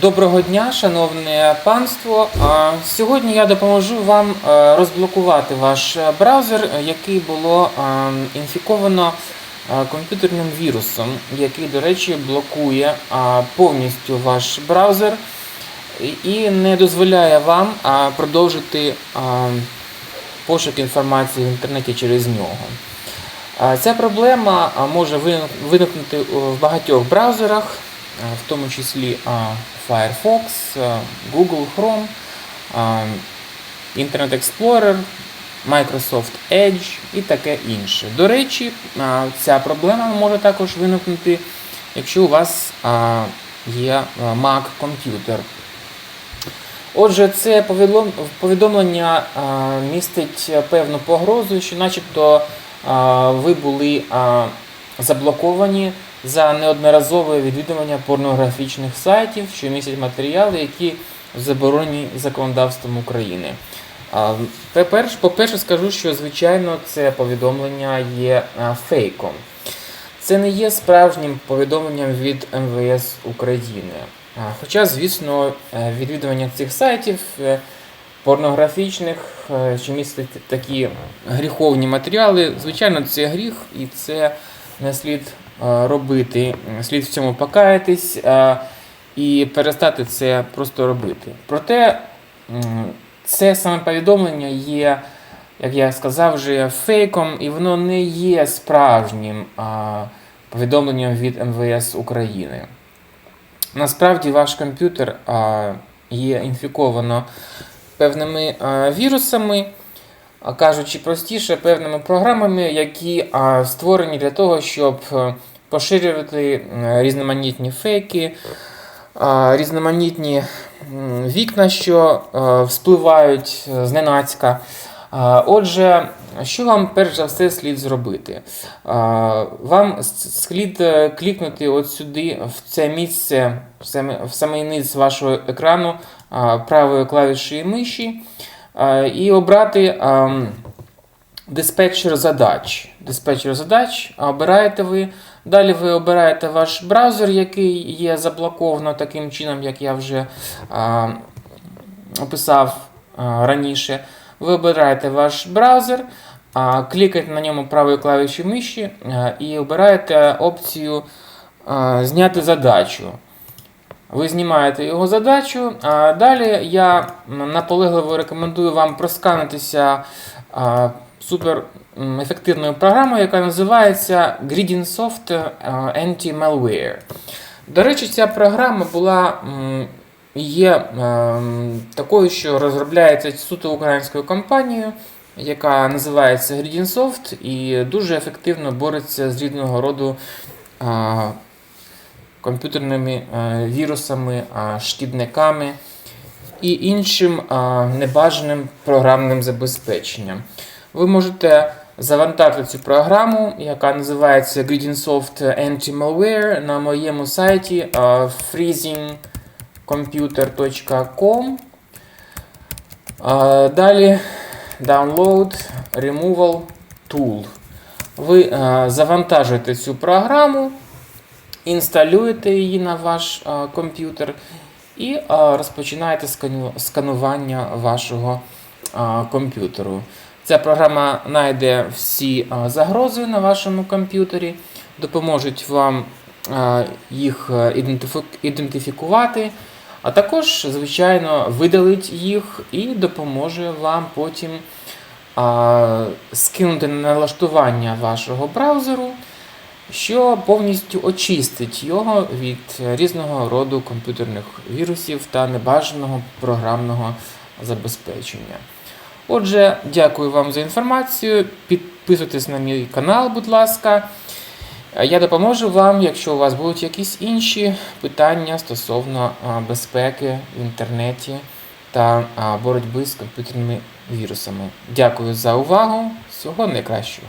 Доброго дня, шановне панство. Сьогодні я допоможу вам е, розблокувати ваш е, браузер, е, який було інфіковано комп'ютерним вірусом, який, до речі, блокує повністю ваш браузер і- не дозволяє вам продовжити пошук інформації в інтернеті через нього. Ця проблема може виникнути в багатьох браузерах, в тому числі Firefox, Google Chrome, Internet Explorer, Microsoft Edge і таке інше. До речі, ця проблема може також виникнути, якщо у вас є Mac комп'ютер. Отже, це повідомлення містить певну погрозу, що начебто ви були заблоковані за неодноразове відвідування порнографічних сайтів, що містять матеріали, які заборонені законодавством України. По-перше, скажу, що звичайно це повідомлення є фейком. Це не є справжнім повідомленням від МВС України. Хоча, звісно, е, відвідування цих сайтів е, порнографічних, е, що містять такі гріховні матеріали, звичайно, це гріх і це не слід робити. Слід в цьому покаятись е, і перестати це просто робити. Проте це саме повідомлення є, як я сказав, вже фейком, і воно не є справжнім а, повідомленням від МВС України. Насправді ваш комп'ютер є інфіковано певними вірусами, кажучи простіше, певними програмами, які створені для того, щоб е, поширювати е, різноманітні фейки, різноманітні вікна, що е, вспливають зненацька. Отже, що вам перш за все слід зробити? Вам слід клікнути от сюди, в це місце, в самий низ вашого екрану правою клавішею миші і обрати диспетчер задач. Диспетчер задач обираєте ви. Далі ви обираєте ваш браузер, який є заблоковано таким чином, як я вже описав раніше. Ви обираєте ваш браузер, клікаєте на ньому правою клавішою миші і обираєте опцію Зняти задачу. Ви знімаєте його задачу, а далі я наполегливо рекомендую вам просканитися супер ефективною програмою, яка називається е, Anti-Malware. До речі, ця програма була є такою, що розробляється суто українською компанією, яка називається Gradient і дуже ефективно бореться з різного роду комп'ютерними е, вірусами, шкідниками і іншим небажаним програмним забезпеченням. Ви можете завантажити цю програму, яка називається Gradient Anti-Malware на моєму сайті freezingcomputer.com. Далі Download Removal Tool. Ви е, завантажуєте цю програму, інсталюєте її на ваш е, комп'ютер і е, розпочинаєте сканування вашого е, комп'ютеру. Ця програма знайде всі загрози на вашому комп'ютері, допоможуть вам їх ідентифікувати, а також, звичайно, видалить їх і допоможе вам потім скинути налаштування вашого браузеру, що повністю очистить його від різного роду комп'ютерних вірусів та небажаного програмного забезпечення. Отже, дякую вам за інформацію. Підписуйтесь на мій канал, будь ласка. Я допоможу вам, якщо у вас будуть якісь інші питання стосовно безпеки в інтернеті та боротьби з комп'ютерними вірусами. Дякую за увагу. Всього найкращого.